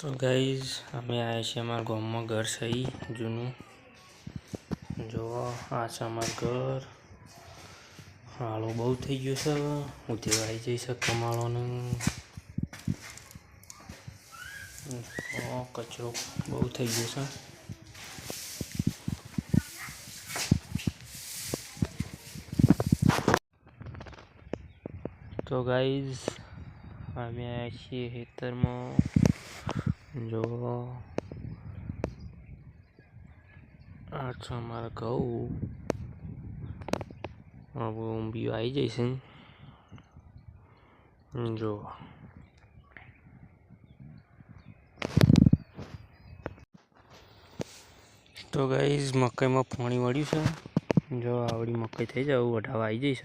તો ગાઈઝ, અમે આવ્યા છીએ અમારા ગામમાં ઘર છે જૂનું. જો આ છે અમારું ઘર. હાળો બહુ થઈ ગયો છે હું આવી જઈ છે કમાળોનું કચરો બહુ થઈ ગયો છે. તો ગાઈઝ, અમે આવ્યા છીએ ખેતરમાં. જો. આ છે અમારા ઘઉં. હવે ઊંબીઓ આવી જઈશ જો. તો ગાઈઝ મકાઈમાં પાણી વળ્યું છે. જો, આવડી મકાઈ થઈ જાય વઢાવા આવી જઈશ